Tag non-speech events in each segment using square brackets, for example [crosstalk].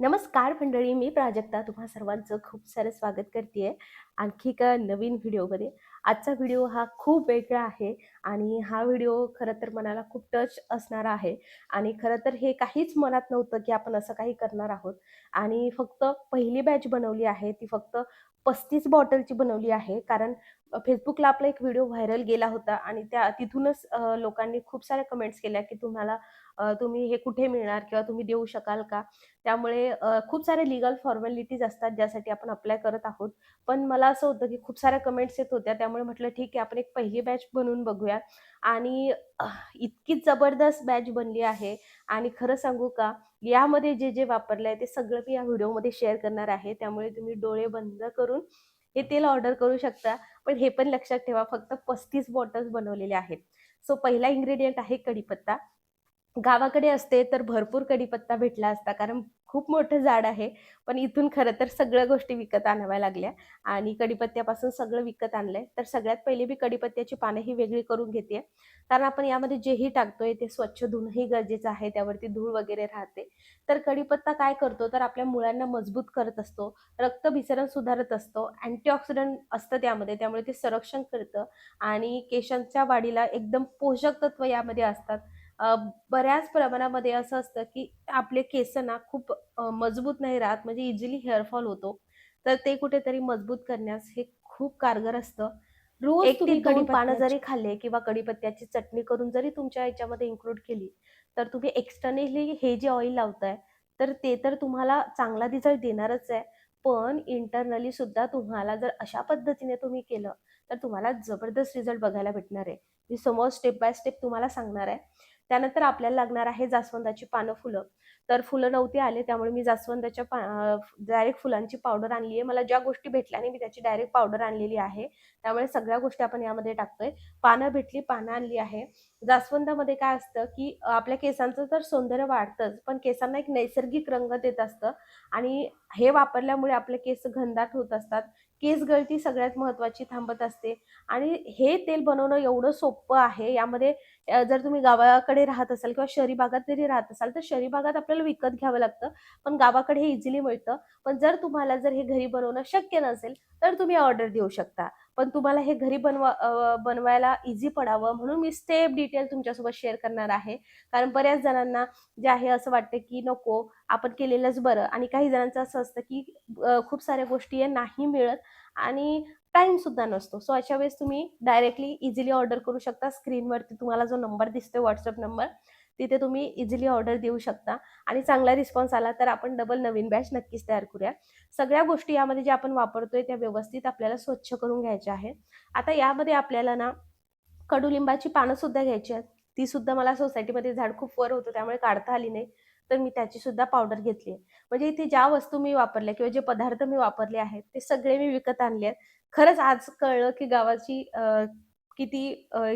नमस्कार मंडळी मी प्राजक्ता तुम्हा सर्वांचं खूप सारं स्वागत करते आणखी एका नवीन व्हिडिओमध्ये. आजचा व्हिडिओ हा खूप वेगळा आहे आणि हा व्हिडिओ खरं तर मनाला खूप टच असणारा आहे आणि खरं तर हे काहीच मनात नव्हतं की आपण असं काही करणार आहोत. आणि फक्त पहिली बॅच बनवली आहे ती फक्त पस्तीस बॉटलची बनवली आहे कारण फेसबुकला आपला एक व्हिडिओ व्हायरल गेला होता आणि त्या तिथूनच लोकांनी खूप साऱ्या कमेंट्स केल्या की तुम्हाला तुम्ही हे कुठे मिळणार किंवा तुम्ही देऊ शकाल का त्यामुळे खूप सारे लीगल फॉर्मॅलिटीज असतात ज्यासाठी आपण अप्लाय करत आहोत. पण मला असं होतं की खूप साऱ्या कमेंट्स येत होत्या त्यामुळे म्हटलं ठीक आहे आपण एक पहिली बॅच बनवून बघूया आणि इतकी जबरदस्त बॅच बनली आहे आणि खरं सांगू का यामध्ये जे जे वापरलं आहे ते सगळं मी या व्हिडिओमध्ये शेअर करणार आहे. त्यामुळे तुम्ही डोळे बंद करून हे तेल ऑर्डर करू शकता. पण हे पण लक्षात ठेवा फक्त 35 बॉटल्स बनवलेल्या आहेत. सो पहिला इन्ग्रेडियंट आहे कढीपत्ता. गावाकडे असते तर भरपूर कढीपत्ता भेटला असता कारण खूप मोठं झाड आहे. पण इथून खरं तर सगळ्या गोष्टी विकत आणाव्या लागल्या आणि कढीपत्त्यापासून सगळं विकत आणलंय. तर सगळ्यात पहिले मी कढीपत्त्याची पानं ही वेगळी करून घेतेय. कारण आपण यामध्ये जेही टाकतोय ते स्वच्छ धुणंही गरजेचं आहे. त्यावरती धूळ वगैरे राहते. तर कढीपत्ता काय करतो तर आपल्या मुळांना मजबूत करत असतो. रक्तभिसरण सुधारत असतो. अँटीऑक्सिडंट असतं त्यामध्ये त्यामुळे ते संरक्षण करतं आणि केशांच्या वाढीला एकदम पोषक तत्व यामध्ये असतात. बऱ्याच प्रमाणामध्ये असं असतं की आपले केस ना खूप मजबूत नाही राहत म्हणजे इझिली हेअरफॉल होतो. तर ते कुठेतरी मजबूत करण्यास हे खूप कारगर असतं. रोज 1 ते तुम्ही 2 पानं जरी खाल्ले किंवा कढीपत्त्याची चटणी करून जरी तुमच्या ह्याच्यामध्ये इन्क्लूड केली, तर तुम्ही एक्सटर्नली हे जे ऑइल लावताय, तर ते तर तुम्हाला चांगला रिझल्ट देणारच आहे. पण इंटरनली सुद्धा तुम्हाला जर अशा पद्धतीने तुम्ही केलं, तर तुम्हाला जबरदस्त रिझल्ट बघायला भेटणार आहे. मी समोर स्टेप बाय स्टेप तुम्हाला सांगणार आहे. त्यानंतर आपल्याला लागणार आहे जास्वंदाची पानं, फुलं. तर फुलं नव्हती आले त्यामुळे मी जास्वंदाच्या पा डायरेक्ट फुलांची पावडर आणली आहे. मला ज्या गोष्टी भेटल्या नाही मी त्याची डायरेक्ट पावडर आणलेली आहे. त्यामुळे सगळ्या गोष्टी आपण यामध्ये टाकतोय. पानं भेटली, पानं आणली आहे. जास्वंदामध्ये काय असतं, की आपल्या केसांचं तर सौंदर्य वाढतंच, पण केसांना एक नैसर्गिक रंग देत असतं आणि हे वापरल्यामुळे आपले केस घनदाट होत असतात. केस गळती सगळ्यात महत्त्वाची थांबत असते आणि हे तेल बनवणं एवढं सोपं आहे. यामध्ये जर तुम्ही गावाकडे राहत असाल किंवा शहरी भागात जरी राहत असाल, तर शहरी भागात आपल्याला विकत घ्यावं लागतं. पण गावाकडे हे इझिली मिळतं. पण जर तुम्हाला जर हे घरी बनवणं शक्य नसेल, तर तुम्ही ऑर्डर देऊ शकता. पण तुम्हाला हे घरी बनवा बनवायला इझी पडावं म्हणून मी स्टेप डिटेल तुमच्यासोबत शेअर करणार आहे. कारण बऱ्याच जणांना जे आहे असं वाटतं, की नको आपण केलेलंच बरं आणि काही जणांचं असं असतं, की खूप साऱ्या गोष्टी या नाही मिळत आणि टाइम सुद्धा नसतो. सो अशा वेळेस तुम्ही डायरेक्टली इझिली ऑर्डर करू शकता. स्क्रीनवरती तुम्हाला जो नंबर दिसतोय व्हॉट्सअप नंबर, तिथे तुम्ही इझिली ऑर्डर देऊ शकता आणि चांगला रिस्पॉन्स आला तर आपण डबल नवीन बॅच नक्कीच तयार करूया. सगळ्या गोष्टी यामध्ये ज्या आपण वापरतोय त्या व्यवस्थित आपल्याला स्वच्छ करून घ्यायच्या आहेत. आता यामध्ये आपल्याला ना कडुलिंबाची पानं सुद्धा घ्यायची आहेत. ती सुद्धा मला सोसायटीमध्ये झाड खूप वर होतं त्यामुळे काढता आली नाही. तर मी त्याची सुद्धा पावडर घेतली आहे. म्हणजे इथे ज्या वस्तू मी वापरल्या किंवा जे पदार्थ मी वापरले आहेत, ते सगळे मी विकत आणले आहेत. खरंच आज कळलं की गावाची किती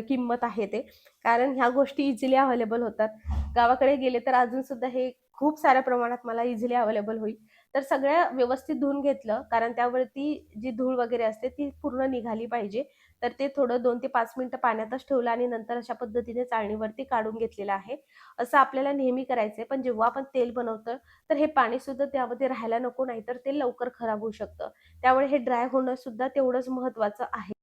किंमत आहे ते. कारण ह्या गोष्टी इझिली अवेलेबल होतात. गावाकडे गेले तर अजून सुद्धा हे खूप साऱ्या प्रमाणात मला इझिली अवेलेबल होईल. तर सगळ्या व्यवस्थित धुवून घेतलं कारण त्यावरती जी धूळ वगैरे असते ती पूर्ण निघाली पाहिजे. तर ते थोडं दोन ते पाच मिनिटं पाण्यातच ठेवलं आणि नंतर अशा पद्धतीने चाळणीवरती काढून घेतलेलं आहे. असं आपल्याला नेहमी करायचंय. पण जेव्हा आपण तेल बनवतो, तर हे पाणी सुद्धा त्यामध्ये राहायला नको, नाहीतर ते लवकर खराब होऊ शकतं. त्यामुळे हे ड्राय होणं सुद्धा तेवढंच महत्त्वाचं आहे.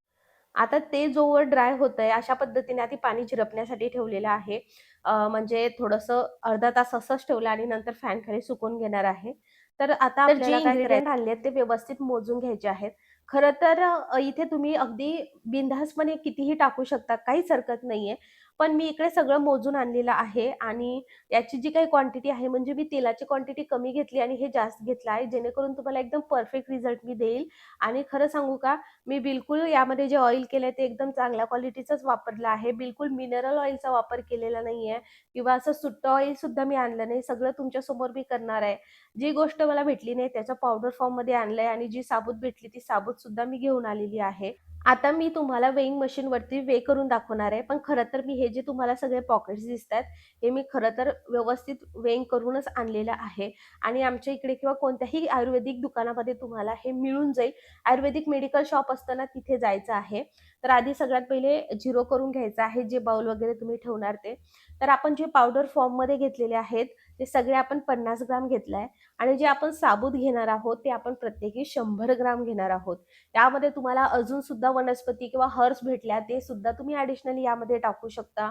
आता ते जोवर ड्राय होतंय अशा पद्धतीने आधी पाणी झिरपण्यासाठी ठेवलेलं आहे. म्हणजे थोडंसं अर्धा तास असंच ठेवलं आणि नंतर फॅनखाली सुकवून घेणार आहे. तर आता आणले आहेत ते व्यवस्थित मोजून घ्यायचे आहेत. खरं तर इथे तुम्ही अगदी बिनधास्तपणे कितीही टाकू शकता, काहीच हरकत नाहीये. पण मी इकडे सगळं मोजून आणलेलं आहे आणि याची जी काही क्वांटिटी आहे म्हणजे मी तेलाची क्वांटिटी कमी घेतली आणि हे जास्त घेतलं आहे, जेणेकरून तुम्हाला एकदम परफेक्ट रिझल्ट मी देईल आणि खरं सांगू का, मी बिलकुल यामध्ये जे ऑइल केलंय ते एकदम चांगल्या क्वालिटीचंच वापरलं आहे. बिलकुल मिनरल ऑइलचा वापर केलेला नाहीये किंवा असं सुट्टं ऑइल सुद्धा मी आणलं नाही. सगळं तुमच्यासमोर मी करणार आहे. जी गोष्ट मला भेटली नाही त्याच्या पावडर फॉर्ममध्ये आणलंय आणि जी साबूत भेटली ती साबूत सुद्धा मी घेऊन आलेली आहे. आता मी तुम्हाला वेइंग मशीनवरती वे करून दाखवणार आहे. पण खरं तर मी हे जे तुम्हाला सगळे पॉकेट्स दिसत आहेत हे मी खरं तर व्यवस्थित वेइंग करूनच आणलेलं आहे आणि आमच्या इकडे किंवा कोणत्याही आयुर्वेदिक दुकानामध्ये तुम्हाला हे मिळून जाईल. आयुर्वेदिक मेडिकल शॉप असताना तिथे जायचं आहे. तर आधी सगळ्यात पहिले झिरो करून घ्यायचं आहे, जे बाउल वगैरे तुम्ही ठेवणार ते. तर आपण जे पावडर फॉर्ममध्ये घेतलेले आहेत, ते सगळे आपण पन्नास ग्राम घेतलाय आणि जे आपण साबूत घेणार आहोत ते आपण प्रत्येकी शंभर ग्राम घेणार आहोत. त्यामध्ये तुम्हाला अजून सुद्धा वनस्पती किंवा हर्ब्स भेटल्या ते सुद्धा तुम्ही ॲडिशनली यामध्ये टाकू शकता.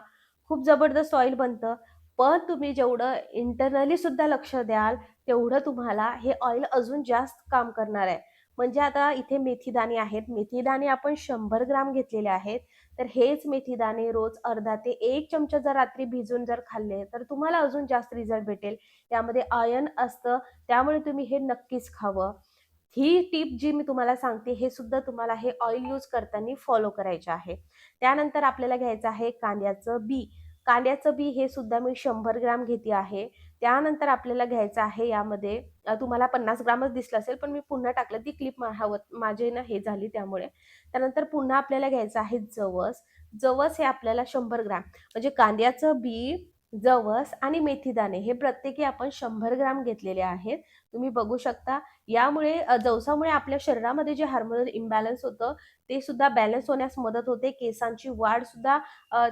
खूप जबरदस्त ऑइल बनतं. पण तुम्ही जेवढं इंटरनली सुद्धा लक्ष द्याल तेवढं तुम्हाला हे ऑइल अजून जास्त काम करणार आहे. म्हणजे आता इथे मेथीदाणे आहेत. मेथीदाणे आपण शंभर ग्राम घेतलेले आहेत. तर हेच मेथीदाणे रोज अर्धा ते एक चमचा जर रात्री भिजून जर खाल्ले तर तुम्हाला अजून जास्त रिझल्ट भेटेल. त्यामध्ये आयर्न असतं त्यामुळे तुम्ही हे नक्कीच खावं. ही टीप जी मी तुम्हाला सांगते हे सुद्धा तुम्हाला हे ऑइल यूज करताना फॉलो करायचे आहे. त्यानंतर आपल्याला घ्यायचं आहे कांद्याचं बी. कांद्याचं बी हे सुद्धा मी शंभर ग्राम घेते आहे. त्यानंतर आपल्याला घ्यायचं आहे यामध्ये तुम्हाला पन्नास ग्रामच दिसलं असेल पण मी पुन्हा टाकलं ती क्लिप हवत माझे ना हे झाली त्यामुळे. त्यानंतर पुन्हा आपल्याला घ्यायचं आहे जवस. जवस हे आपल्याला शंभर ग्राम. म्हणजे कांद्याचं बी जवस आणि मेथीदाणे हे प्रत्येकी आपण शंभर ग्राम घेतलेले आहेत. तुम्ही बघू शकता यामुळे जवसामुळे आपल्या शरीरामध्ये जे हार्मोनल इम्बॅलन्स होतं ते सुद्धा बॅलन्स होण्यास मदत होते. केसांची वाढ सुद्धा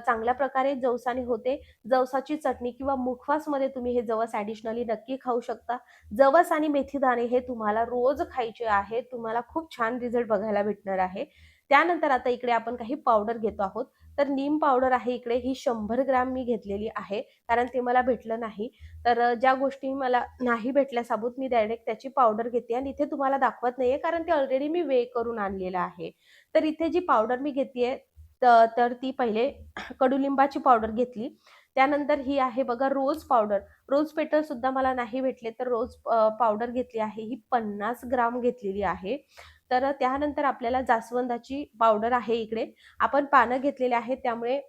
चांगल्या प्रकारे जवसाने होते. जवसाची चटणी किंवा मुखवासमध्ये तुम्ही हे जवस ॲडिशनली नक्की खाऊ शकता. जवस आणि मेथीदाणे हे तुम्हाला रोज खायचे आहे तुम्हाला खूप छान रिझल्ट बघायला भेटणार आहे. त्यानंतर आता इकडे आपण काही पावडर घेतो आहोत. तर नीम पावडर आहे इकडे ही शंभर ग्राम मी घेतलेली आहे कारण ते मला भेटलं नाही. तर ज्या गोष्टी मला नाही भेटल्या साबूत मी डायरेक्ट त्याची पावडर घेते आणि इथे तुम्हाला दाखवत नाहीये कारण ते ऑलरेडी मी वे करून आणलेलं आहे. तर इथे जी पावडर मी घेतेय तर ती पहिले कडुलिंबाची पावडर घेतली. त्यानंतर ही आहे बघा रोज पावडर. रोज पेटल सुद्धा मला नाही भेटले तर रोज पावडर घेतली आहे ही पन्नास ग्राम घेतलेली आहे. तर त्यानंतर आपल्याला जास्वंदाची पावडर आहे इकडे. आपण पानं घेतलेली आहेत त्यामुळे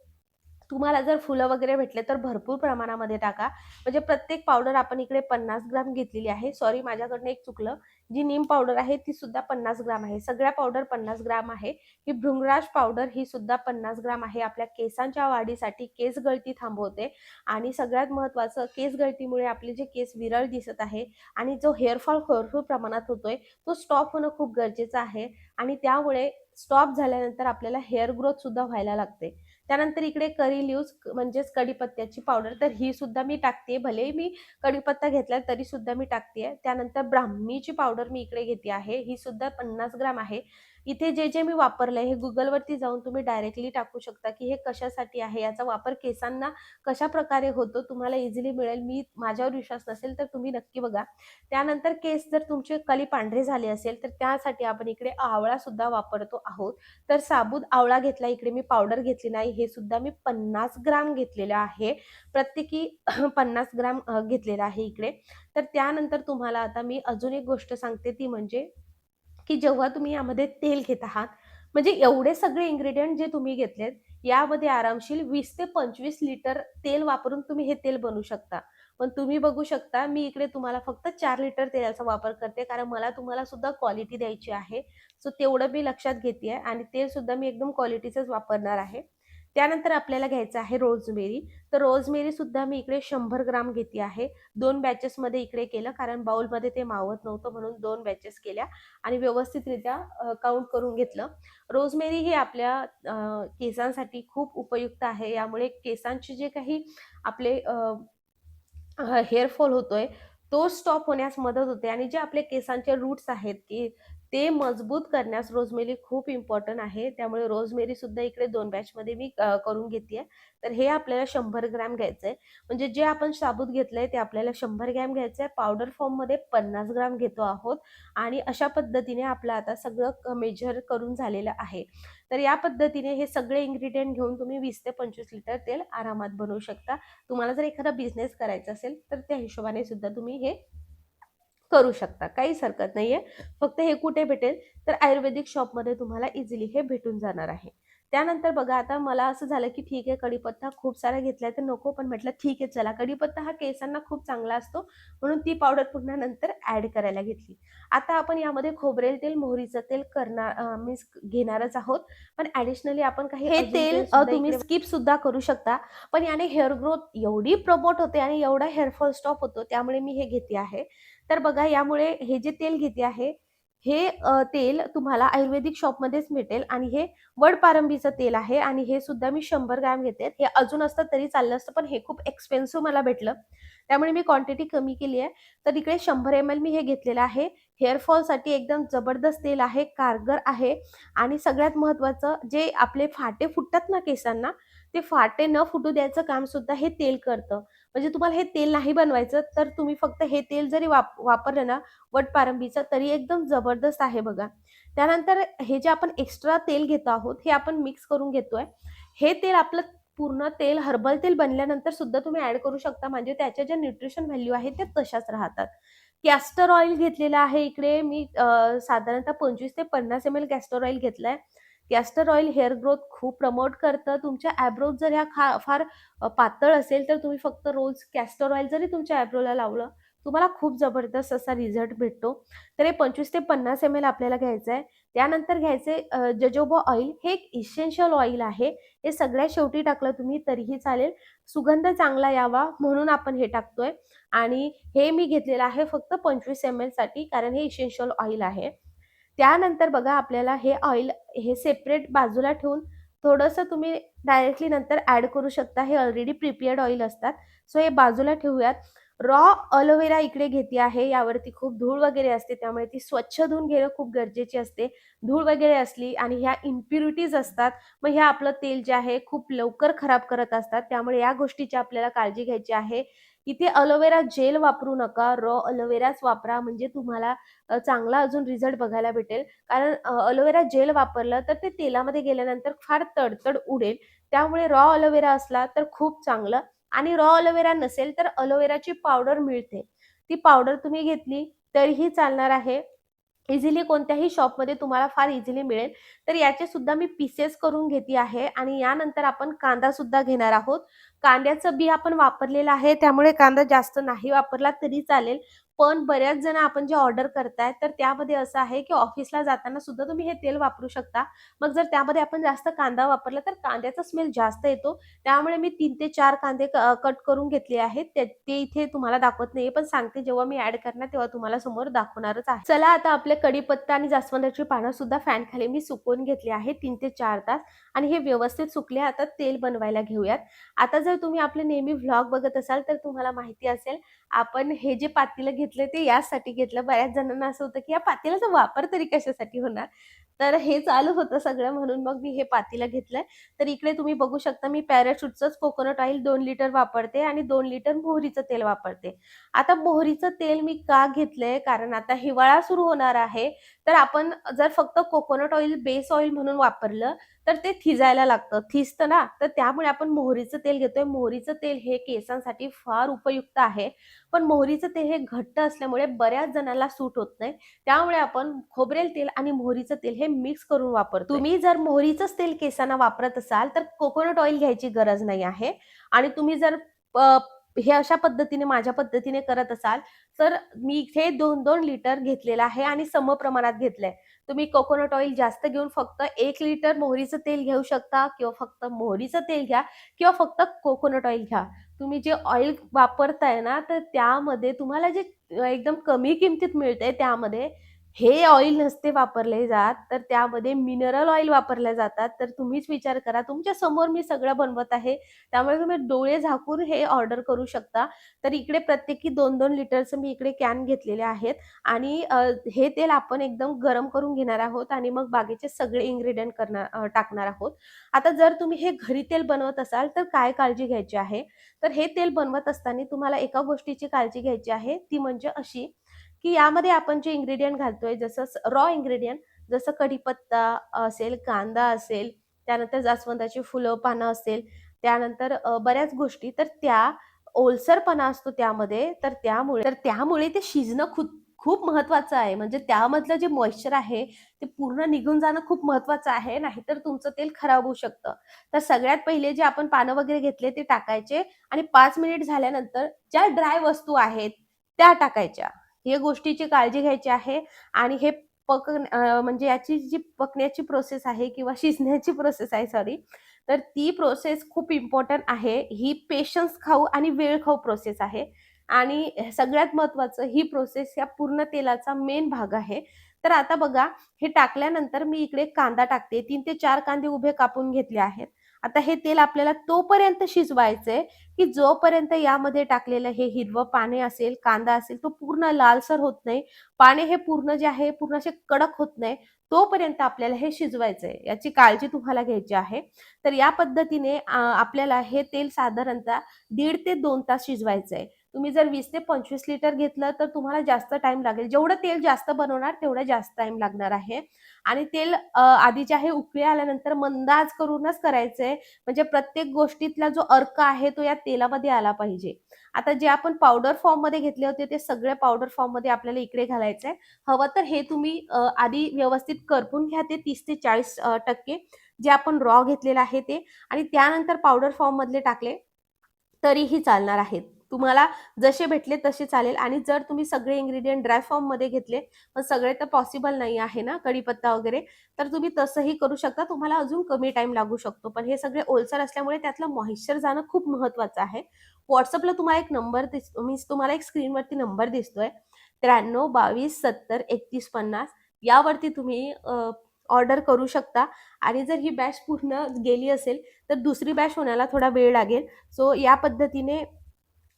तुम्हाला जर फुलं वगैरे भेटले तर भरपूर प्रमाणामध्ये टाका. म्हणजे प्रत्येक पावडर आपण इकडे पन्नास ग्राम घेतलेली आहे. सॉरी माझ्याकडनं एक चुकलं. जी नीम पावडर आहे ती सुद्धा पन्नास ग्राम आहे. सगळ्या पावडर पन्नास ग्राम आहे. ही भृंगराज पावडर ही सुद्धा पन्नास ग्राम आहे. आपल्या केसांच्या वाढीसाठी केस गळती थांबवते. आणि सगळ्यात महत्त्वाचं केस गळतीमुळे आपले जे केस विरळ दिसत आहे आणि जो हेअरफॉल भरपूर प्रमाणात होतोय तो स्टॉप होणं खूप गरजेचं आहे. आणि त्यामुळे स्टॉप झाल्यानंतर आपल्याला हेअर ग्रोथ सुद्धा व्हायला लागते. त्यानंतर इकडे करी लिव्ज म्हणजेच कढीपत्त्याची पावडर तर ही सुद्धा मी टाकते. भले मी कढीपत्ता घेतला तरी सुद्धा मी टाकते. त्यानंतर ब्राह्मीची पावडर मी इकडे घेते आहे. ही सुद्धा पन्नास ग्राम आहे. इथे जे जे मी वापरलंय हे गुगलवरती जाऊन तुम्ही डायरेक्टली टाकू शकता की हे कशासाठी आहे? याचा वापर केसांना कशा प्रकारे होतो? तुम्हाला इझिली मिळेल. मी माझ्यावर विश्वास नसेल तर तुम्ही नक्की बघा. त्यानंतर केस जर तुमचे कली पांढरे झाले असेल तर त्यासाठी आपण इकडे आवळा सुद्धा वापरतो आहोत. तर साबूत आवळा घेतला इकडे मी पावडर घेतली नाही. हे सुद्धा मी पन्नास ग्राम घेतलेलं आहे. प्रत्येकी [clears throat] पन्नास ग्राम घेतलेला घेतलेलं आहे इकडे. तर त्यानंतर तुम्हाला आता मी अजून एक गोष्ट सांगते ती म्हणजे की जेव्हा तुम्ही यामध्ये तेल घेत आहात म्हणजे एवढे सगळे इन्ग्रेडियंट जे तुम्ही घेतलेत यामध्ये आरामशीर वीस ते पंचवीस लिटर तेल वापरून तुम्ही हे तेल बनवू शकता. पण तुम्ही बघू शकता मी इकडे तुम्हाला फक्त चार लिटर तेलाचा वापर करते कारण मला तुम्हाला सुद्धा क्वालिटी द्यायची आहे. सो तेवढं मी लक्षात घेते आणि तेल सुद्धा मी एकदम क्वालिटीचंच वापरणार आहे. त्यानंतर आपल्याला घ्यायचं आहे रोजमेरी. तर रोजमेरी सुद्धा मी इकडे शंभर ग्राम घेते आहे. दोन बॅचेसमध्ये इकडे केलं कारण बाउलमध्ये ते मावत नव्हतं म्हणून दोन बॅचेस केल्या आणि व्यवस्थितरित्या काउंट करून घेतलं. रोजमेरी ही आपल्या केसांसाठी खूप उपयुक्त आहे. यामुळे केसांचे जे काही आपले हेअरफॉल होतोय तो स्टॉप होण्यास मदत होते. आणि जे आपले केसांचे रूट्स आहेत की ते मजबूत करण्यास रोजमेरी खूप इम्पॉर्टंट आहे. त्यामुळे रोजमेरी सुद्धा इकडे दोन बॅचमध्ये मी करून घेते तर हे आपल्याला शंभर ग्रॅम घ्यायचं आहे म्हणजे जे आपण साबूत घेतलंय ते आपल्याला शंभर ग्रॅम घ्यायचं आहे पावडर फॉर्ममध्ये पन्नास ग्रॅम घेतो आहोत. आणि अशा पद्धतीने आपलं आता सगळं मेजर करून झालेलं आहे. तर या पद्धतीने हे सगळे इन्ग्रेडियंट घेऊन तुम्ही वीस ते पंचवीस लिटर तेल आरामात बनवू शकता. तुम्हाला जर एखादा बिझनेस करायचा असेल तर त्या हिशोबाने सुद्धा तुम्ही हे करू शकता. काहीच हरकत नाहीये. फक्त हे कुठे भेटेल? तर आयुर्वेदिक शॉपमध्ये तुम्हाला इझिली हे भेटून जाणार आहे. त्यानंतर बघा आता मला असं झालं की ठीक आहे कढीपत्ता खूप सारा घेतलाय तर नको पण म्हटलं ठीक आहे चला. कढीपत्ता हा केसांना खूप चांगला असतो म्हणून ती पावडर पुन्हा नंतर ऍड करायला घेतली. आता आपण यामध्ये खोबरेल तेल मोहरीचं तेल करणार मीन्स घेणारच आहोत. पण ऍडिशनली आपण काही हे तेल तुम्ही स्किप सुद्धा करू शकता. पण याने हेअर ग्रोथ एवढी प्रमोट होते आणि एवढा हेअरफॉल स्टॉप होतो त्यामुळे मी हे घेते आहे. तर बघा यामुळे हे जे तेल घेते आहे हे तेल तुम्हाला आयुर्वेदिक शॉपमध्येच मिळेल आणि हे वडपारंबीचं तेल आहे आणि हे सुद्धा मी शंभर ग्रॅम घेते. हे अजून असतं तरी चाललं असतं पण हे खूप एक्सपेन्सिव्ह मला भेटलं. त्यामुळे मी क्वांटिटी कमी केली आहे. तर इकडे शंभर एम एल मी हे घेतलेलं आहे. हेअरफॉलसाठी एकदम जबरदस्त तेल आहे कारगर आहे आणि सगळ्यात महत्त्वाचं जे आपले फाटे फुटतात ना केसांना ते फाटे न फुटू द्यायचं काम सुद्धा हे तेल करतं. म्हणजे तुम्हाला हे तेल नाही बनवायचं तर तुम्ही फक्त हे तेल जरी वाप वापरलं ना वटपारंबीचं तरी एकदम जबरदस्त आहे बघा. त्यानंतर हे जे आपण एक्स्ट्रा तेल घेतो आहोत हे आपण मिक्स करून घेतोय. हे तेल आपलं पूर्ण तेल हर्बल तेल बनल्यानंतर सुद्धा तुम्ही ऍड करू शकता. म्हणजे त्याच्या ज्या न्यूट्रिशन व्हॅल्यू आहेत त्या तशाच राहतात. कॅस्टर ऑइल घेतलेलं आहे इकडे. मी साधारणतः पंचवीस ते पन्नास एम एल कॅस्टर ऑइल घेतलंय. कॅस्टर ऑइल हेअर ग्रोथ खूप प्रमोट करतं. तुमच्या ॲब्रोज जर ह्या खा फार पातळ असेल तर तुम्ही फक्त रोज कॅस्टर ऑइल जरी तुमच्या ॲब्रोला लावलं तुम्हाला खूप जबरदस्त असा रिझल्ट भेटतो. तर हे पंचवीस ते पन्नास एम एल आपल्याला घ्यायचं आहे. त्यानंतर घ्यायचे जजोबा ऑइल हे एक इसेन्शियल ऑइल आहे. हे सगळ्या शेवटी टाकलं तुम्ही तरीही चालेल. सुगंध चांगला यावा म्हणून आपण हे टाकतोय. आणि हे मी घेतलेलं आहे फक्त पंचवीस एम एलसाठी कारण हे इसेन्शियल ऑइल आहे. त्यानंतर बघा आपल्याला हे ऑइल हे सेपरेट बाजूला ठेवून थोडंसं तुम्ही डायरेक्टली नंतर ॲड करू शकता. हे ऑलरेडी प्रिपेअर्ड ऑइल असतात. सो हे बाजूला ठेवूयात. रॉ अलोवेरा इकडे घेते आहे. यावरती खूप धूळ वगैरे असते. त्यामुळे ती स्वच्छ धुवून घेणं खूप गरजेची असते. धूळ वगैरे असली आणि ह्या इम्प्युरिटीज असतात मग ह्या आपलं तेल जे आहे खूप लवकर खराब करत असतात. त्यामुळे या गोष्टीची आपल्याला काळजी घ्यायची आहे. इथे अलोवेरा जेल वापरू नका रॉ अलोवेराच वापरा म्हणजे तुम्हाला चांगला अजून रिझल्ट बघायला भेटेल. कारण अलोवेरा जेल वापरलं तर ते तेलामध्ये गेल्यानंतर फार तडतड उडेल. त्यामुळे रॉ अलोवेरा असला तर खूप चांगलं. आणि रॉ अलोवेरा नसेल तर अलोवेराची पावडर मिळते. ती पावडर तुम्ही घेतली तरीही चालणार आहे. इझिली कोणत्याही शॉपमध्ये तुम्हाला फार इझिली मिळेल. तर याचे सुद्धा मी पीसेस करून घेते आहे आणि यानंतर आपण कांदा सुद्धा घेणार आहोत. कांद्याचं बी आपण वापरलेलं आहे त्यामुळे कांदा जास्त नाही वापरला तरी चालेल. पण बऱ्याच जण आपण जे ऑर्डर करताय तर त्यामध्ये असं आहे की ऑफिसला जाताना सुद्धा तुम्ही हे तेल वापरू शकता. मग जर त्यामध्ये आपण जास्त कांदा वापरला तर कांद्याचा स्मेल जास्त येतो. त्यामुळे मी तीन ते चार कांदे कट करून घेतले आहेत. ते इथे तुम्हाला दाखवत नाही पण सांगते जेव्हा मी ऍड करणार तेव्हा तुम्हाला समोर दाखवणारच आहे. चला आता आपले कडीपत्ता आणि जास्वंदाची पानं सुद्धा फॅन खाली मी सुकवून घेतली आहे तीन ते चार तास. आणि हे व्यवस्थित सुकले आता तेल बनवायला घेऊयात. आता जर तुम्ही आपले नेहमी व्लॉग बघत असाल तर तुम्हाला माहिती असेल आपण हे जे पातेलं घेतलं ते यासाठी घेतलं. बऱ्याच जणांना असं होतं की या पातेल्याचा वापर तरी कशासाठी होणार? तर हे चालू होतं सगळं म्हणून मग मी हे पातेलं घेतलंय. तर इकडे तुम्ही बघू शकता मी पॅराशूटचंच कोकोनट ऑइल दोन लिटर वापरते आणि दोन लिटर मोहरीचं तेल वापरते. आता मोहरीचं तेल मी का घेतलंय? कारण आता हिवाळा सुरू होणार आहे. तर आपण जर फक्त कोकोनट ऑइल बेस ऑइल म्हणून वापरलं तर ते थिजायला लागतं. थिजतं ना? तर त्यामुळे आपण मोहरीचं तेल घेतोय. मोहरीचं तेल हे केसांसाठी फार उपयुक्त आहे. पण मोहरीचं तेल हे घट्ट असल्यामुळे बऱ्याच जणांना सूट होत नाही. त्यामुळे आपण खोबरेल तेल आणि मोहरीचं तेल हे मिक्स करून वापरतो तुम्ही जर मोहरीचंच तेल केसांना वापरत असाल तर कोकोनट ऑइल घ्यायची गरज नाही आहे. आणि तुम्ही जर हे अशा पद्धतीने माझ्या पद्धतीने करत असाल तर मी इथे दोन दोन लिटर घेतलेलं आहे आणि सम प्रमाणात घेतलंय. तुम्ही कोकोनट ऑइल जास्त घेऊन फक्त एक लिटर मोहरीचं तेल घेऊ शकता किंवा फक्त मोहरीचं तेल घ्या किंवा फक्त कोकोनट ऑइल घ्या. तुम्ही जे ऑइल वापरताय ना तर त्यामध्ये तुम्हाला जे एकदम कमी किमतीत मिळतंय त्यामध्ये हे ऑइल नसते वापरले जात तर त्यामध्ये मिनरल ऑइल वापरले जातात. तर तुम्हीच विचार करा तुमच्यासमोर मी सगळं बनवत आहे त्यामुळे तुम्ही डोळे झाकून हे ऑर्डर करू शकता. तर इकडे प्रत्येकी दोन दोन लिटरचं मी इकडे कॅन घेतलेले आहेत आणि हे तेल आपण एकदम गरम करून घेणार आहोत आणि मग बागेचे सगळे इन्ग्रेडियंट करणार टाकणार आहोत. आता जर तुम्ही हे घरी तेल बनवत असाल तर काय काळजी घ्यायची आहे? तर हे तेल बनवत असताना तुम्हाला एका गोष्टीची काळजी घ्यायची आहे ती म्हणजे अशी की यामध्ये आपण जे इन्ग्रेडियंट घालतोय जसं रॉ इन्ग्रेडियंट जसं कढीपत्ता असेल कांदा असेल त्यानंतर जास्वंदाची फुलं पानं असेल त्यानंतर बऱ्याच गोष्टी तर त्या ओलसरपणा असतो त्यामध्ये तर त्यामुळे तर त्यामुळे ते शिजणं खूप खूप महत्वाचं आहे. म्हणजे त्यामधलं जे मॉइश्चर आहे ते पूर्ण निघून जाणं खूप महत्वाचं आहे नाहीतर तुमचं तेल खराब होऊ शकतं. तर सगळ्यात पहिले जे आपण पानं वगैरे घेतले ते टाकायचे आणि पाच मिनिट झाल्यानंतर ज्या ड्राय वस्तू आहेत त्या टाकायच्या. हे गोष्टीची काळजी घ्यायची आहे आणि हे पक म्हणजे याची जी पकण्याची प्रोसेस आहे किंवा शिजण्याची प्रोसेस आहे सॉरी तर ती प्रोसेस खूप इम्पॉर्टंट आहे. ही पेशन्स खाऊ आणि वेळ खाऊ प्रोसेस आहे. आणि सगळ्यात महत्वाचं ही प्रोसेस या पूर्ण तेलाचा मेन भाग आहे. तर आता बघा हे टाकल्यानंतर मी इकडे कांदा टाकते. तीन ते चार कांदे उभे कापून घेतले आहेत. आता हे तेल आपल्याला तोपर्यंत शिजवायचंय की जोपर्यंत यामध्ये टाकलेलं हे हिरवं पाने असेल कांदा असेल तो पूर्ण लालसर होत नाही. पाने हे पूर्ण जे आहे पूर्ण असे कडक होत नाही. तोपर्यंत आपल्याला हे शिजवायचंय. याची काळजी तुम्हाला घ्यायची आहे. तर या पद्धतीने आपल्याला हे तेल साधारणतः दीड ते दोन तास शिजवायचंय. तुम्ही जर वीस ते पंचवीस लिटर घेतलं तर तुम्हाला जास्त टाइम लागेल. जेवढं तेल जास्त बनवणार तेवढं जास्त टाइम लागणार आहे. आणि तेल आधी जे आहे उकळी आल्यानंतर मंदाज करूनच करायचंय. म्हणजे प्रत्येक गोष्टीतला जो अर्क आहे तो या तेलामध्ये आला पाहिजे. आता जे आपण पावडर फॉर्ममध्ये घेतले होते ते सगळे पावडर फॉर्ममध्ये आपल्याला इकडे घालायचंय. हवं तर हे तुम्ही आधी व्यवस्थित करपून घ्या ते तीस ते चाळीस टक्के. जे आपण रॉ घेतलेलं आहे ते. आणि त्यानंतर पावडर फॉर्म मधले टाकले तरीही चालणार आहेत. तुम्हाला जसे भेटले तसे चालेल. आणि जर तुम्ही सगळे इंग्रेडियंट ड्राय फॉर्ममध्ये घेतले पण सगळे तर पॉसिबल नाही आहे ना कढीपत्ता वगैरे? तर तुम्ही तसंही करू शकता. तुम्हाला अजून कमी टाइम लागू शकतो. पण हे सगळे ओलसर असल्यामुळे त्यातलं मॉइश्चर जाणं खूप महत्वाचं आहे. व्हॉट्सअपला तुम्हाला एक नंबर दिसतो मीन्स तुम्हाला एक स्क्रीनवरती नंबर दिसतोय. त्र्याण्णव बावीस सत्तर एकतीस पन्नास. यावरती तुम्ही ऑर्डर करू शकता. आणि जर ही बॅच पूर्ण गेली असेल तर दुसरी बॅच होण्याला थोडा वेळ लागेल. सो या पद्धतीने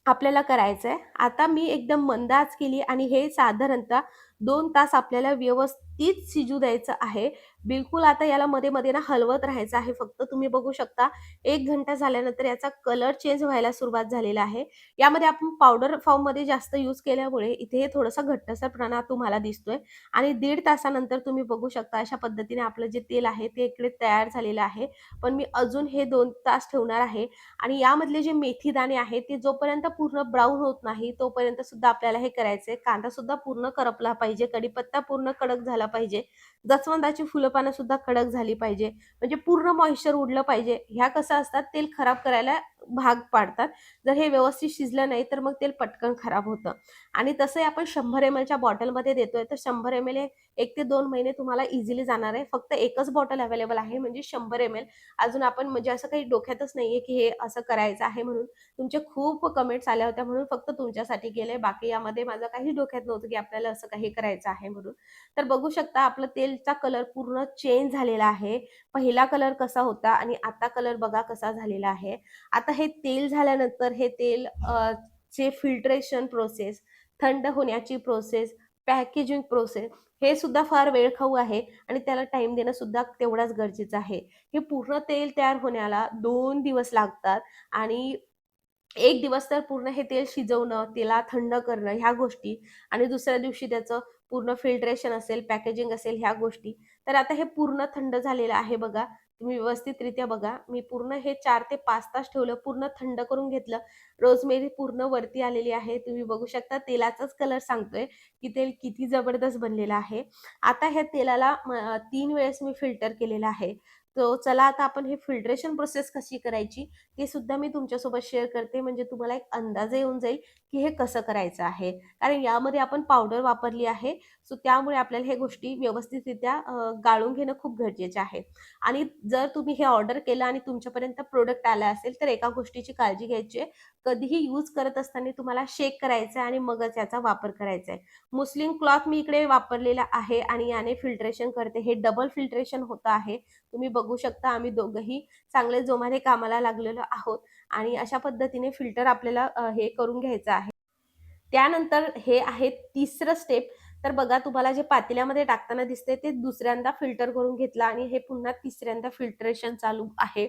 आपल्याला करायचं आहे आता मी एकदम मंद आच केली आणि हे साधारणतः दोन तास आपल्याला व्यवस्थित तीच शिजू द्यायचं आहे. बिलकुल आता याला मध्ये मध्ये ना हलवत राहायचं आहे. फक्त तुम्ही बघू शकता एक घंटा झाल्यानंतर याचा कलर चेंज व्हायला सुरुवात झालेला आहे. यामध्ये आपण पावडर फॉर्ममध्ये जास्त यूज केल्यामुळे इथे थोडंसं घट्टसरपणा तुम्हाला दिसतोय. आणि दीड तासानंतर तुम्ही बघू शकता अशा पद्धतीने आपलं जे तेल आहे ते इकडे तयार झालेलं आहे. पण मी अजून हे दोन तास ठेवणार आहे. आणि यामधले जे मेथी दाणे आहेत ते जोपर्यंत पूर्ण ब्राऊन होत नाही तोपर्यंत सुद्धा आपल्याला हे करायचंय. कांदा सुद्धा पूर्ण करपला पाहिजे. कडीपत्ता पूर्ण कडक झाला पाहिजे. जसवंदाची फुलं पानं सुद्धा कडक झाली पाहिजे. म्हणजे पूर्ण मॉइश्चर उडलं पाहिजे. ह्या कसं असतात? तेल खराब करायला भाग पाडतात. जर हे व्यवस्थित शिजलं नाही तर मग तेल पटकन खराब होतं. आणि तसंही आपण शंभर एम एलच्या बॉटलमध्ये देतोय तर शंभर एम एल हे एक ते दोन महिने तुम्हाला इझिली जाणार आहे. फक्त एकच बॉटल अवेलेबल आहे म्हणजे शंभर एम एल अजून आपण म्हणजे असं काही डोक्यातच नाहीये की हे असं करायचं आहे म्हणून. तुमचे खूप कमेंट्स आल्या होत्या म्हणून फक्त तुमच्यासाठी गेले बाकी यामध्ये माझं काही डोक्यात नव्हतं की आपल्याला असं काही करायचं आहे म्हणून. तर बघू शकता आपलं तेलचा कलर पूर्ण चेंज झालेला आहे. पहिला कलर कसा होता आणि आता कलर बघा कसा झालेला आहे. आता हे तेल झाल्यानंतर हे तेल चे फिल्ट्रेशन प्रोसेस थंड होण्याची प्रोसेस पॅकेजिंग प्रोसेस हे सुद्धा फार वेळ खाऊ आहे आणि त्याला टाइम देणं सुद्धा तेवढाच गरजेचं आहे. हे पूर्ण तेल तयार होण्याला दोन दिवस लागतात आणि एक दिवस तर पूर्ण हे तेल शिजवणं तेला थंड करणं ह्या गोष्टी आणि दुसऱ्या दिवशी त्याचं पूर्ण फिल्ट्रेशन असेल पॅकेजिंग असेल ह्या गोष्टी. तर आता हे पूर्ण थंड झालेलं आहे बघा. तुम्ही व्यवस्थितरित्या बघा. मी पूर्ण हे चार ते पाच तास ठेवलं पूर्ण थंड करून घेतलं. रोजमेरी पूर्ण वरती आलेली आहे. तुम्ही बघू शकता तेलाचाच कलर सांगतोय की तेल किती जबरदस्त बनलेलं आहे. आता ह्या तेलाला तीन वेळेस मी फिल्टर केलेलं आहे. तो चला आता आपण हे फिल्ट्रेशन प्रोसेस कशी करायची ते सुद्धा मी तुमच्यासोबत शेअर करते. म्हणजे तुम्हाला एक अंदाज येऊन जाईल की हे कसं करायचं आहे? कारण यामध्ये आपण पावडर वापरली आहे. सो त्यामुळे आपल्याला हे गोष्टी व्यवस्थितरित्या गाळून घेणं खूप गरजेचे आहे. आणि जर तुम्ही हे ऑर्डर केलं आणि तुमच्यापर्यंत प्रोडक्ट आलं असेल तर एका गोष्टीची काळजी घ्यायची आहे. कधीही यूज करत असताना तुम्हाला शेक करायचा आहे आणि मगच याचा वापर करायचा आहे. मुस्लिम क्लॉथ मी इकडे वापरलेला आहे आणि याने फिल्ट्रेशन करते. हे डबल फिल्ट्रेशन होतं आहे. तुम्ही बघू शकता आम्ही दोघंही चांगले जोमाने कामाला लागलेलो आहोत. आणि अशा पद्धतीने फिल्टर आपल्याला हे करून घ्यायचं आहे. त्यानंतर हे आहे तिसरं स्टेप तर बघा तुम्हाला जे पातेल्यामध्ये टाकताना दिसते ते दुसऱ्यांदा फिल्टर करून घेतलं आणि हे पुन्हा तिसऱ्यांदा फिल्टरेशन चालू आहे.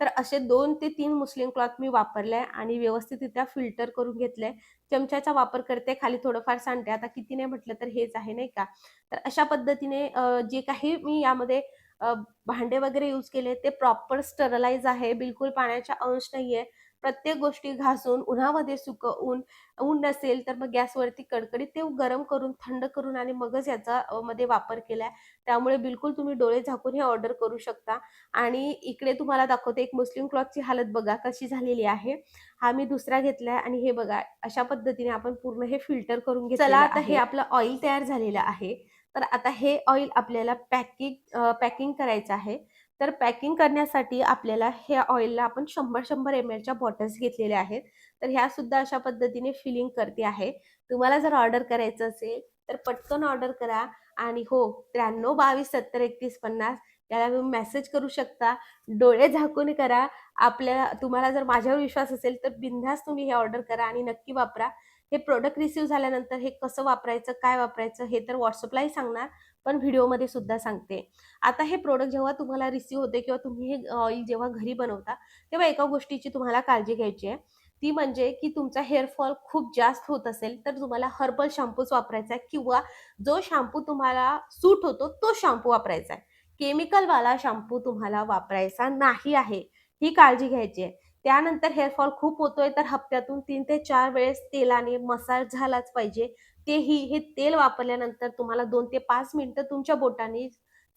तर असे दोन ते तीन मुस्लिम क्लॉथ मी वापरले आणि व्यवस्थितरित्या फिल्टर करून घेतले चमच्याचा वापर करते खाली थोडंफार सांगते आता किती नाही म्हटलं तर हेच आहे नाही का? तर अशा पद्धतीने जे काही मी यामध्ये भांडे वगैरे यूज केले ते प्रॉपर स्टरलाइज आहे बिलकुल पाण्याचा अंश नाहीये. प्रत्येक गोष्टी घासून उन्हामध्ये सुकवून ऊन नसेल तर मग गॅसवरती कडकडीत ते गरम करून थंड करून आणि मगच याचा मध्ये वापर केलाय. त्यामुळे बिलकुल तुम्ही डोळे झाकून हे ऑर्डर करू शकता. आणि इकडे तुम्हाला दाखवते एक मुस्लिम क्लॉथची हालत बघा कशी झालेली आहे. हा मी दुसरा घेतलाय आणि हे बघा अशा पद्धतीने आपण पूर्ण हे फिल्टर करून घेतलं चला आता हे आपलं ऑइल तयार झालेलं आहे. तर आता हे ऑइल आपल्याला पॅकिंग पॅकिंग करायचं आहे. तर पॅकिंग करण्यासाठी आपल्याला ह्या ऑइलला आपण शंभर शंभर एम एलच्या बॉटल्स घेतलेल्या आहेत. तर ह्या सुद्धा अशा पद्धतीने फिलिंग करते आहे. तुम्हाला जर ऑर्डर करायचं असेल तर पटकन ऑर्डर करा. आणि हो त्र्याण्णव बावीस सत्तर एकतीस पन्नास त्याला तुम्ही मेसेज करू शकता. डोळे झाकून करा. आपल्याला तुम्हाला जर माझ्यावर विश्वास असेल तर बिनधास्त तुम्ही हे ऑर्डर करा आणि नक्की वापरा. हे प्रोडक्ट रिसिव्ह झाल्यानंतर हे कसं वापरायचं काय वापरायचं हे तर व्हॉट्सअपलाही सांगणार पण व्हिडिओमध्ये सुद्धा सांगते. आता हे प्रोडक्ट जेव्हा तुम्हाला रिसिव्ह होते किंवा तुम्ही हे ऑइल जेव्हा घरी बनवता तेव्हा एका गोष्टीची तुम्हाला काळजी घ्यायची आहे. ती म्हणजे की तुमचा हेअरफॉल खूप जास्त होत असेल तर तुम्हाला हर्बल शॅम्पूच वापरायचा आहे किंवा जो शॅम्पू तुम्हाला सूट होतो तो शॅम्पू वापरायचा आहे. केमिकलवाला शॅम्पू तुम्हाला वापरायचा नाही आहे. ही काळजी घ्यायची आहे. त्यानंतर हेअरफॉल खूप होतोय तर हप्त्यातून तीन ते चार वेळेस तेलाने मसाज झालाच पाहिजे. तेही हे तेल वापरल्यानंतर तुम्हाला दोन ते पाच मिनिटं तुमच्या बोटाने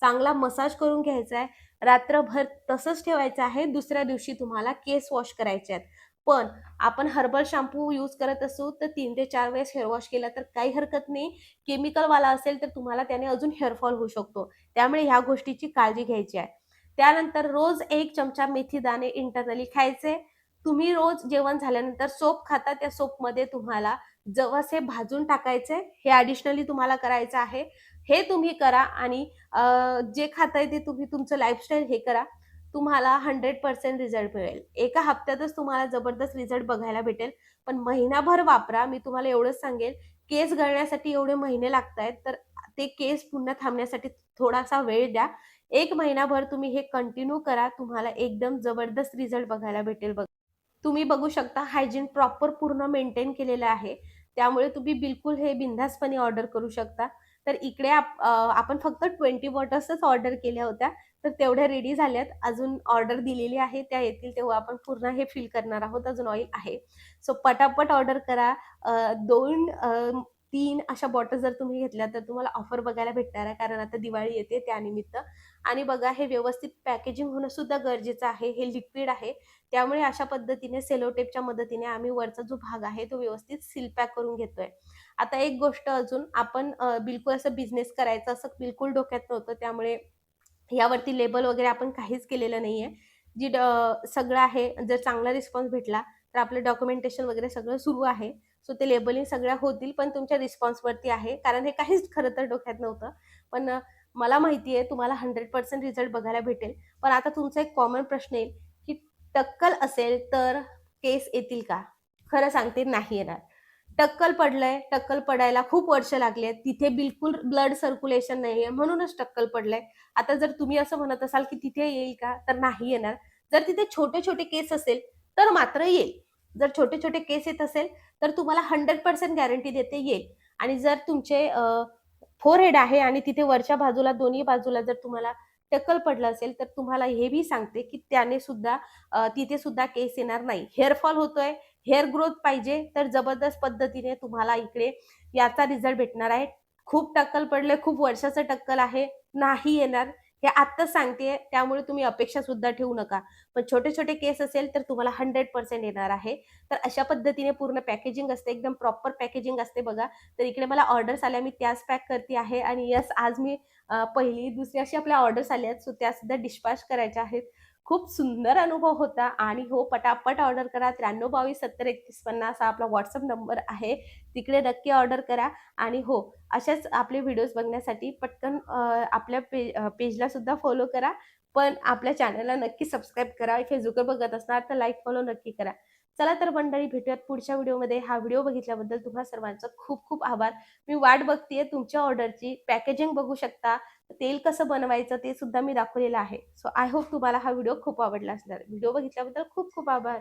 चांगला मसाज करून घ्यायचा आहे रात्रभर तसंच ठेवायचं आहे. दुसऱ्या दिवशी तुम्हाला केस वॉश करायचे आहेत. पण आपण हर्बल शॅम्पू यूज करत असू तर तीन ते चार वेळेस हेअर वॉश केला तर काही हरकत नाही. केमिकलवाला असेल तर तुम्हाला त्याने अजून हेअरफॉल होऊ शकतो. त्यामुळे ह्या गोष्टीची काळजी घ्यायची आहे. त्यानंतर रोज एक चमचा मेथी दाणे इंटरनली खायचे. तुम्ही रोज जेवण झाल्यानंतर सोप खाता त्या सोपमध्ये तुम्हाला जवस हे भाजून टाकायचे. हे ॲडिशनली तुम्हाला करायचं आहे. हे तुम्ही करा आणि जे खाताय ते तुम्ही तुमचं लाईफस्टाईल हे करा. तुम्हाला हंड्रेड पर्सेंट रिझल्ट मिळेल. एका हप्त्यातच तुम्हाला जबरदस्त रिझल्ट बघायला भेटेल. पण महिनाभर वापरा. मी तुम्हाला एवढंच सांगेल. केस गळण्यासाठी एवढे महिने लागत आहेत तर ते केस पुन्हा थांबण्यासाठी थोडासा वेळ द्या. एक महिनाभर तुम्ही हे कंटिन्यू करा. तुम्हाला एकदम जबरदस्त रिझल्ट बघायला भेटेल बघ. तुम्ही बघू शकता हायजीन प्रॉपर पूर्ण मेंटेन केलेलं आहे. त्यामुळे तुम्ही बिलकुल हे बिंधासपणे ऑर्डर करू शकता. तर इकडे आपण फक्त ट्वेंटी बॉटल्सच ऑर्डर केल्या होत्या. तर तेवढ्या रेडी झाल्यात. अजून ऑर्डर दिलेली आहे. त्या येतील तेव्हा आपण पूर्ण हे फिल करणार आहोत. अजून ऑइल आहे. सो पटापट ऑर्डर करा. दोन तीन अशा बॉटल जर तुम्ही घेतल्या तर तुम्हाला ऑफर बघायला भेटणार आहे. कारण आता दिवाळी येते त्यानिमित्त. आणि बघा हे व्यवस्थित पॅकेजिंग होणं सुद्धा गरजेचं आहे. हे लिक्विड आहे. त्यामुळे अशा पद्धतीने सेलोटेपच्या मदतीने आम्ही वरचा जो भाग आहे तो व्यवस्थित सील पॅक करून घेतोय. आता एक गोष्ट अजून आपण बिलकुल असं बिझनेस करायचं असं बिलकुल डोक्यात नव्हतं. त्यामुळे यावरती लेबल वगैरे आपण काहीच केलेलं नाहीये. जी सगळं आहे जर चांगला रिस्पॉन्स भेटला तर आपलं डॉक्युमेंटेशन वगैरे सगळं सुरू आहे. सो ते लेबलिंग सगळ्या होतील पण तुमच्या रिस्पॉन्सवरती आहे. कारण हे काहीच खरं तर डोक्यात नव्हतं. पण मला माहिती आहे तुम्हाला हंड्रेड पर्सेंट रिझल्ट बघायला भेटेल. पण आता तुमचा एक कॉमन प्रश्न येईल की टक्कल असेल तर केस येतील का? खरं सांगते नाही येणार. टक्कल पडलंय टक्कल पडायला खूप वर्ष लागले तिथे बिलकुल ब्लड सर्क्युलेशन नाही आहे म्हणूनच टक्कल पडलंय. आता जर तुम्ही असं म्हणत असाल की तिथे येईल का तर नाही येणार. जर तिथे छोटे छोटे केस असेल तर मात्र येईल. जर छोटे छोटे केस येत असेल तर तुम्हाला हंड्रेड पर्सेंट गॅरंटी देते येईल आणि जर तुमचे फोर हेड आहे आणि तिथे वरच्या बाजूला दोन्ही बाजूला जर तुम्हाला टक्कल पडलं असेल तर तुम्हाला हे बी सांगते की त्याने सुद्धा तिथे सुद्धा केस येणार नाही. हेअरफॉल होतोय हेअर ग्रोथ पाहिजे तर जबरदस्त पद्धतीने तुम्हाला इकडे याचा रिझल्ट भेटणार आहे. खूप टक्कल पडले खूप वर्षाचं टक्कल आहे नाही येणार. हे आत्ताच सांगते त्यामुळे तुम्ही अपेक्षा सुद्धा ठेवू नका. पण छोटे छोटे केस असेल तर तुम्हाला हंड्रेड पर्सेंट येणार आहे. तर अशा पद्धतीने पूर्ण पॅकेजिंग असते एकदम प्रॉपर पॅकेजिंग असते बघा. तर इकडे मला ऑर्डर्स आल्या मी त्याच पॅक करते आहे. आणि यस आज मी पहिली दुसरी अशी आपल्या ऑर्डर्स आल्या आहेत सो त्या सुद्धा डिस्पॅच करायच्या आहेत. खूप सुंदर अनुभव होता. आणि हो पटापट ऑर्डर करा. त्र्याण्णव बावीस सत्तर एकतीस पन्नास हा आपला व्हॉट्सअप नंबर आहे. तिकडे नक्की ऑर्डर करा. आणि हो अशाच आपले व्हिडिओज बघण्यासाठी पटकन आपल्या पे पेजला सुद्धा फॉलो करा. पण आपल्या चॅनलला नक्की सबस्क्राईब करा. फेसबुकवर बघत असणार तर लाईक फॉलो नक्की करा. चला तर मंडळी भेटूयात पुढच्या व्हिडिओमध्ये. हा व्हिडिओ बघितल्याबद्दल तुम्हा सर्वांचं खूप खूप आभार. मी वाट बघतीये तुमच्या ऑर्डरची पॅकेजिंग बघू शकता. तेल कसं बनवायचं ते सुद्धा मी दाखवलेलं आहे. सो आय होप तुम्हाला हा व्हिडिओ खूप आवडला असणार. व्हिडिओ बघितल्याबद्दल खूप खूप आभार.